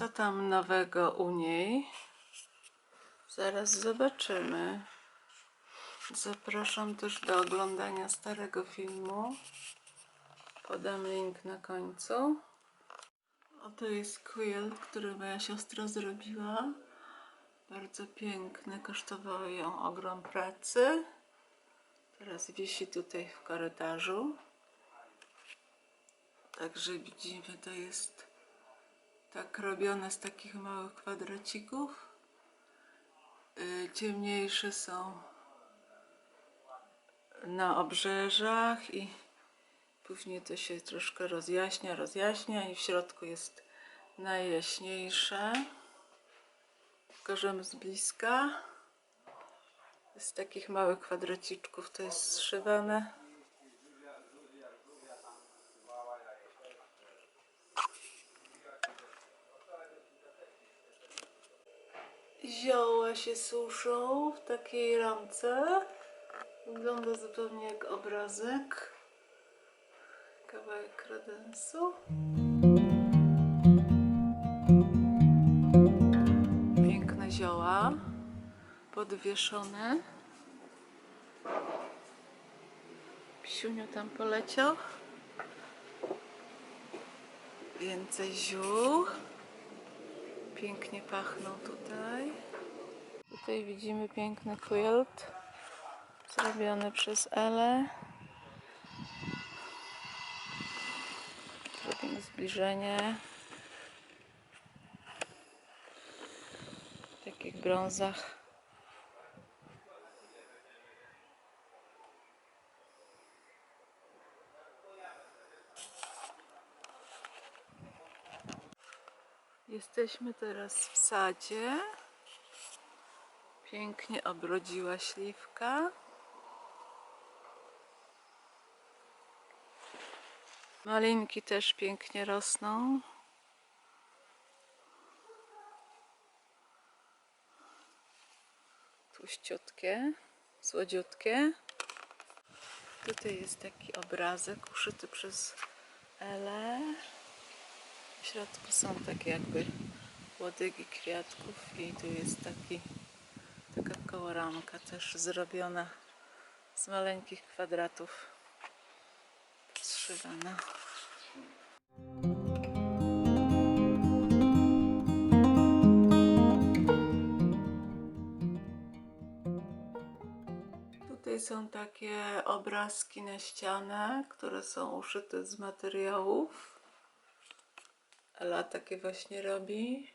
Co tam nowego u niej? Zaraz zobaczymy. Zapraszam też do oglądania starego filmu. Podam link na końcu. Oto jest quilt, który moja siostra zrobiła. Bardzo piękny, kosztowało ją ogrom pracy. Teraz wisi tutaj w korytarzu. Także widzimy, to jest tak robione z takich małych kwadracików. Y, Ciemniejsze są na obrzeżach i później to się troszkę rozjaśnia, rozjaśnia i w środku jest najjaśniejsze. Pokażemy z bliska. Z takich małych kwadraciczków to jest zszywane. Zioła się suszą w takiej ramce. Wygląda zupełnie jak obrazek. Kawałek kredensu. Piękne zioła podwieszone. Psiuniu tam poleciał. Więcej ziół. Pięknie pachną tutaj. Tutaj widzimy piękny quilt zrobiony przez Elę. Zrobimy zbliżenie. W takich brązach. Jesteśmy teraz w sadzie. Pięknie obrodziła śliwka. Malinki też pięknie rosną. Tłuściutkie, słodziutkie. Tutaj jest taki obrazek uszyty przez Elę. W środku są takie jakby łodygi kwiatków i tu jest taki, kołoramka też zrobiona z maleńkich kwadratów zszywana. Tutaj są takie obrazki na ścianę, które są uszyte z materiałów. Ela takie właśnie robi.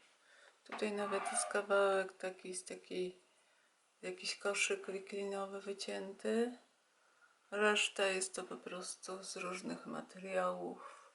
Tutaj nawet jest kawałek taki z takiej jakiś koszyk wiklinowy wycięty. Reszta jest to po prostu z różnych materiałów.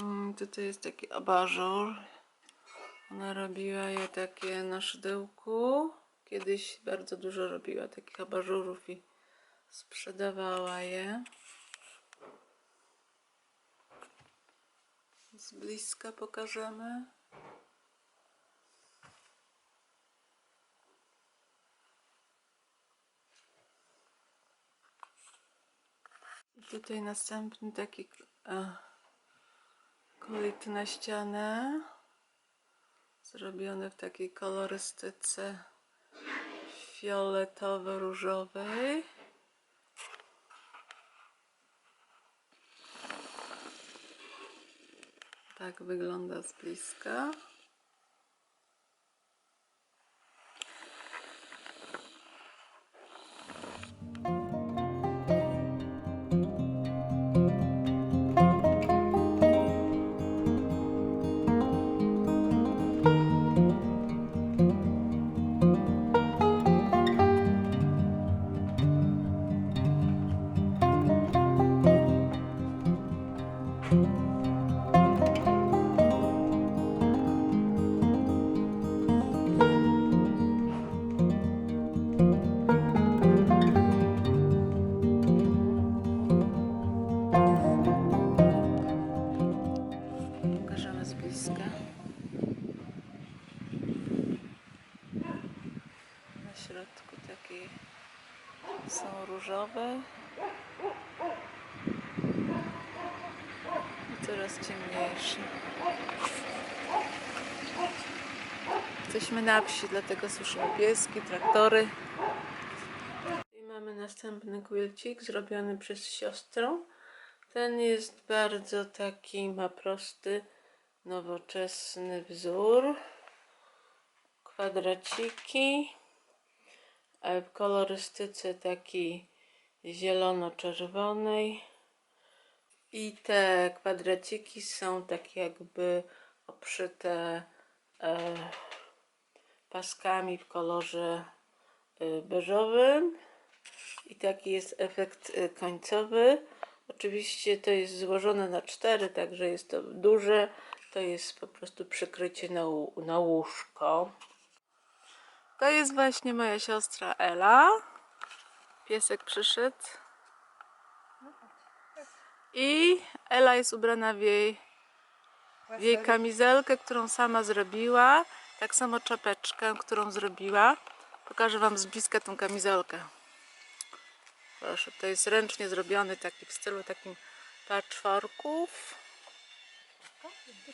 Mm, Tutaj jest taki abażur. Ona robiła je takie na szydełku. Kiedyś bardzo dużo robiła takich abażurów i sprzedawała je. Z bliska pokażemy. Tutaj następny taki e, kolit na ścianę. Zrobiony w takiej kolorystyce fioletowo-różowej. Tak wygląda z bliska. bliska. Na środku takie są różowe. I coraz ciemniejsze. Jesteśmy na wsi, dlatego słyszymy pieski, traktory. I mamy następny quilcik zrobiony przez siostrę. Ten jest bardzo taki, ma prosty nowoczesny wzór. Kwadraciki. W kolorystyce takiej zielono-czerwonej. I te kwadraciki są takie jakby obszyte e, paskami w kolorze e, beżowym. I taki jest efekt e, końcowy. Oczywiście to jest złożone na cztery, także jest to duże. To jest po prostu przykrycie na, na łóżko. To jest właśnie moja siostra Ela. Piesek przyszedł. I Ela jest ubrana w jej, w jej kamizelkę, którą sama zrobiła. Tak samo czapeczkę, którą zrobiła. Pokażę Wam z bliska tą kamizelkę. Proszę, to jest ręcznie zrobiony taki w stylu takim patchworków.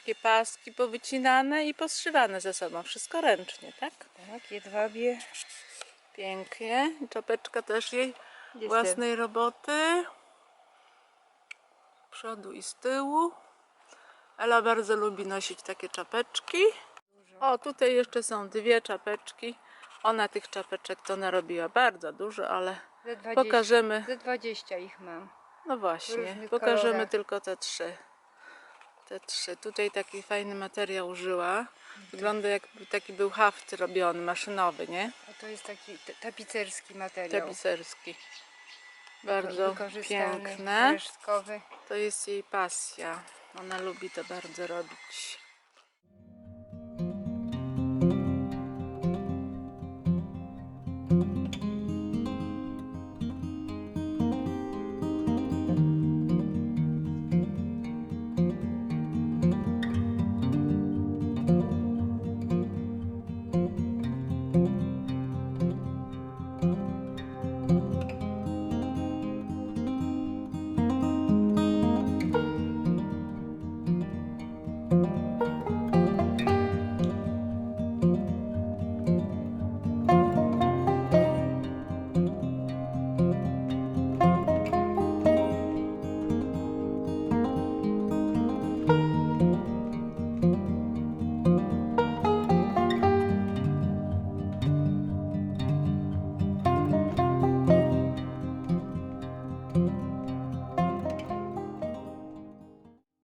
Takie paski powycinane i poszywane ze sobą. Wszystko ręcznie, tak? Tak, jedwabie. Pięknie. Czapeczka też jej Jest własnej roboty. Z przodu i z tyłu. Ela bardzo lubi nosić takie czapeczki. O, tutaj jeszcze są dwie czapeczki. Ona tych czapeczek to narobiła bardzo dużo, ale Ze 20, pokażemy. Ze 20 ich mam. No właśnie, pokażemy kolorach. tylko te trzy. Te trzy. Tutaj taki fajny materiał użyła. Wygląda jakby taki był haft robiony, maszynowy, nie? A to jest taki tapicerski materiał. Tapicerski. Bardzo Wykorzystany, piękne. resztkowy. To jest jej pasja. Ona lubi to bardzo robić.